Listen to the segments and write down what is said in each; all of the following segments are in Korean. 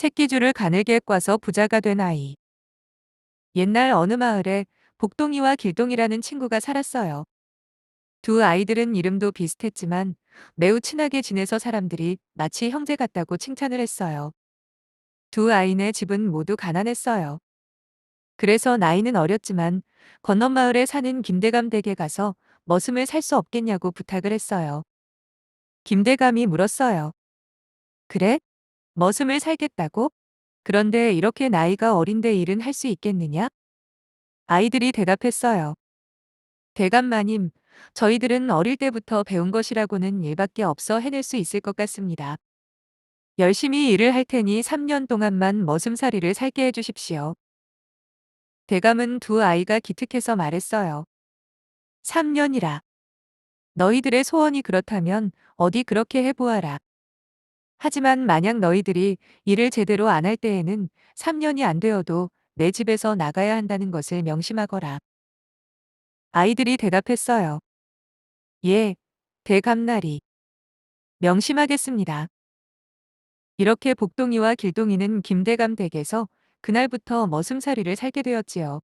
새끼줄을 가늘게 꽈서 부자가 된 아이. 옛날 어느 마을에 복동이와 길동이라는 친구가 살았어요. 두 아이들은 이름도 비슷했지만 매우 친하게 지내서 사람들이 마치 형제 같다고 칭찬을 했어요. 두 아이네 집은 모두 가난했어요. 그래서 나이는 어렸지만 건넌 마을에 사는 김대감 댁에 가서 머슴을 살 수 없겠냐고 부탁을 했어요. 김대감이 물었어요. 그래? 머슴을 살겠다고? 그런데 이렇게 나이가 어린데 일은 할 수 있겠느냐? 아이들이 대답했어요. 대감마님, 저희들은 어릴 때부터 배운 것이라고는 일밖에 없어 해낼 수 있을 것 같습니다. 열심히 일을 할 테니 3년 동안만 머슴살이를 살게 해주십시오. 대감은 두 아이가 기특해서 말했어요. 3년이라. 너희들의 소원이 그렇다면 어디 그렇게 해보아라. 하지만 만약 너희들이 일을 제대로 안 할 때에는 3년이 안 되어도 내 집에서 나가야 한다는 것을 명심하거라. 아이들이 대답했어요. 예, 대감나리. 명심하겠습니다. 이렇게 복동이와 길동이는 김대감 댁에서 그날부터 머슴살이를 살게 되었지요.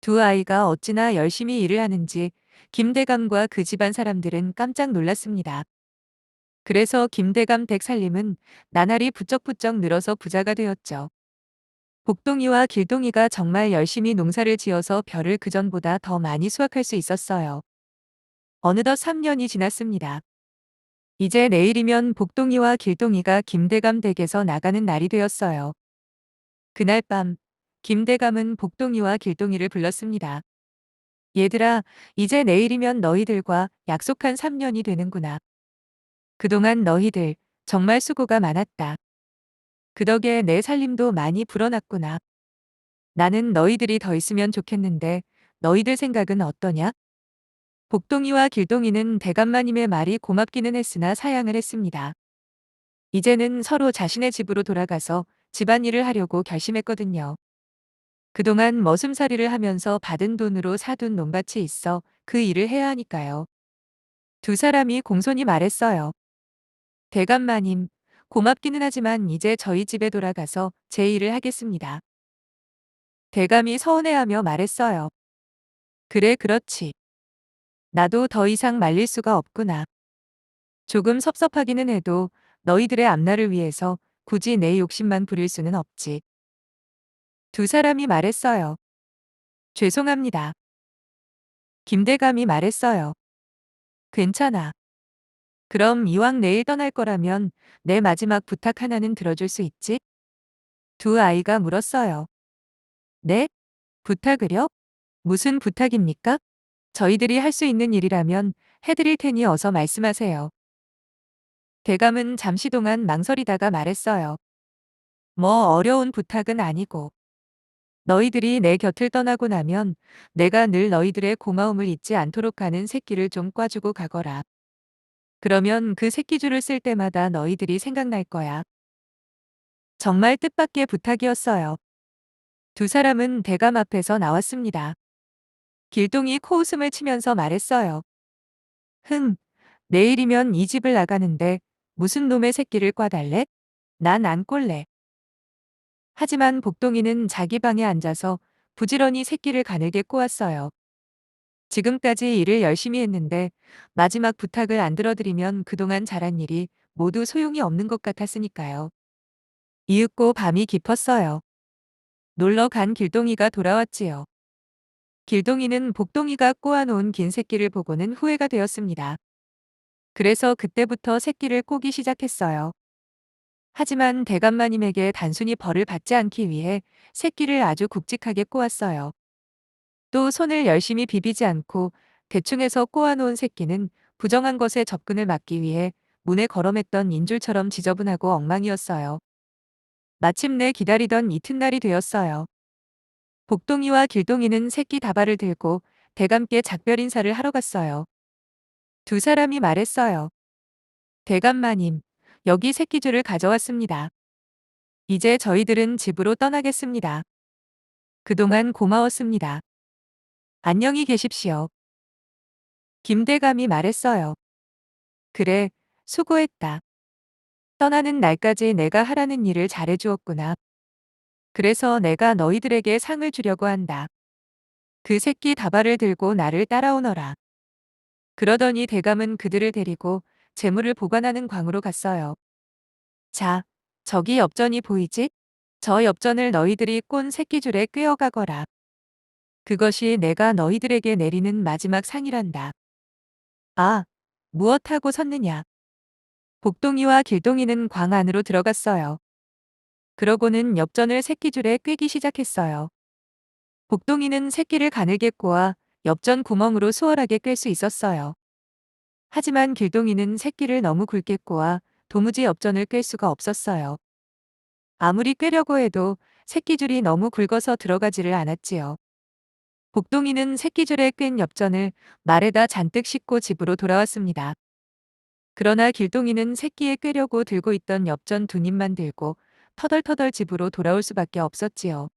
두 아이가 어찌나 열심히 일을 하는지 김대감과 그 집안 사람들은 깜짝 놀랐습니다. 그래서 김대감 댁 살림은 나날이 부쩍부쩍 늘어서 부자가 되었죠. 복동이와 길동이가 정말 열심히 농사를 지어서 벼를 그전보다 더 많이 수확할 수 있었어요. 어느덧 3년이 지났습니다. 이제 내일이면 복동이와 길동이가 김대감 댁에서 나가는 날이 되었어요. 그날 밤, 김대감은 복동이와 길동이를 불렀습니다. 얘들아, 이제 내일이면 너희들과 약속한 3년이 되는구나. 그동안 너희들 정말 수고가 많았다. 그 덕에 내 살림도 많이 불어났구나. 나는 너희들이 더 있으면 좋겠는데 너희들 생각은 어떠냐? 복동이와 길동이는 대감마님의 말이 고맙기는 했으나 사양을 했습니다. 이제는 서로 자신의 집으로 돌아가서 집안일을 하려고 결심했거든요. 그동안 머슴살이를 하면서 받은 돈으로 사둔 논밭이 있어 그 일을 해야 하니까요. 두 사람이 공손히 말했어요. 대감마님, 고맙기는 하지만 이제 저희 집에 돌아가서 제 일을 하겠습니다. 대감이 서운해하며 말했어요. 그래, 그렇지. 나도 더 이상 말릴 수가 없구나. 조금 섭섭하기는 해도 너희들의 앞날을 위해서 굳이 내 욕심만 부릴 수는 없지. 두 사람이 말했어요. 죄송합니다. 김대감이 말했어요. 괜찮아. 그럼 이왕 내일 떠날 거라면 내 마지막 부탁 하나는 들어줄 수 있지? 두 아이가 물었어요. 네? 부탁을요? 무슨 부탁입니까? 저희들이 할 수 있는 일이라면 해드릴 테니 어서 말씀하세요. 대감은 잠시 동안 망설이다가 말했어요. 뭐 어려운 부탁은 아니고. 너희들이 내 곁을 떠나고 나면 내가 늘 너희들의 고마움을 잊지 않도록 하는 새끼를 좀 꽈주고 가거라. 그러면 그 새끼줄을 쓸 때마다 너희들이 생각날 거야. 정말 뜻밖의 부탁이었어요. 두 사람은 대감 앞에서 나왔습니다. 길동이 코웃음을 치면서 말했어요. 흥, 내일이면 이 집을 나가는데 무슨 놈의 새끼를 꽈달래? 난 안 꼴래. 하지만 복동이는 자기 방에 앉아서 부지런히 새끼를 가늘게 꼬았어요. 지금까지 일을 열심히 했는데 마지막 부탁을 안 들어드리면 그동안 잘한 일이 모두 소용이 없는 것 같았으니까요. 이윽고 밤이 깊었어요. 놀러 간 길동이가 돌아왔지요. 길동이는 복동이가 꼬아놓은 긴 새끼를 보고는 후회가 되었습니다. 그래서 그때부터 새끼를 꼬기 시작했어요. 하지만 대감마님에게 단순히 벌을 받지 않기 위해 새끼를 아주 굵직하게 꼬았어요. 또 손을 열심히 비비지 않고 대충 해서 꼬아놓은 새끼는 부정한 것에 접근을 막기 위해 문에 걸어맸던 인줄처럼 지저분하고 엉망이었어요. 마침내 기다리던 이튿날이 되었어요. 복동이와 길동이는 새끼 다발을 들고 대감께 작별 인사를 하러 갔어요. 두 사람이 말했어요. 대감마님, 여기 새끼줄을 가져왔습니다. 이제 저희들은 집으로 떠나겠습니다. 그동안 고마웠습니다. 안녕히 계십시오. 김대감이 말했어요. 그래, 수고했다. 떠나는 날까지 내가 하라는 일을 잘해주었구나. 그래서 내가 너희들에게 상을 주려고 한다. 그 새끼 다발을 들고 나를 따라오너라. 그러더니 대감은 그들을 데리고 재물을 보관하는 광으로 갔어요. 자, 저기 엽전이 보이지? 저 엽전을 너희들이 꼰 새끼줄에 꿰어가거라. 그것이 내가 너희들에게 내리는 마지막 상이란다. 아, 무엇하고 섰느냐? 복동이와 길동이는 광 안으로 들어갔어요. 그러고는 엽전을 새끼줄에 꿰기 시작했어요. 복동이는 새끼를 가늘게 꼬아 엽전 구멍으로 수월하게 꿰 수 있었어요. 하지만 길동이는 새끼를 너무 굵게 꼬아 도무지 엽전을 꿰 수가 없었어요. 아무리 꿰려고 해도 새끼줄이 너무 굵어서 들어가지를 않았지요. 복동이는 새끼줄에 꿰인 엽전을 말에다 잔뜩 싣고 집으로 돌아왔습니다. 그러나 길동이는 새끼에 꿰려고 들고 있던 엽전 두 입만 들고 터덜터덜 집으로 돌아올 수밖에 없었지요.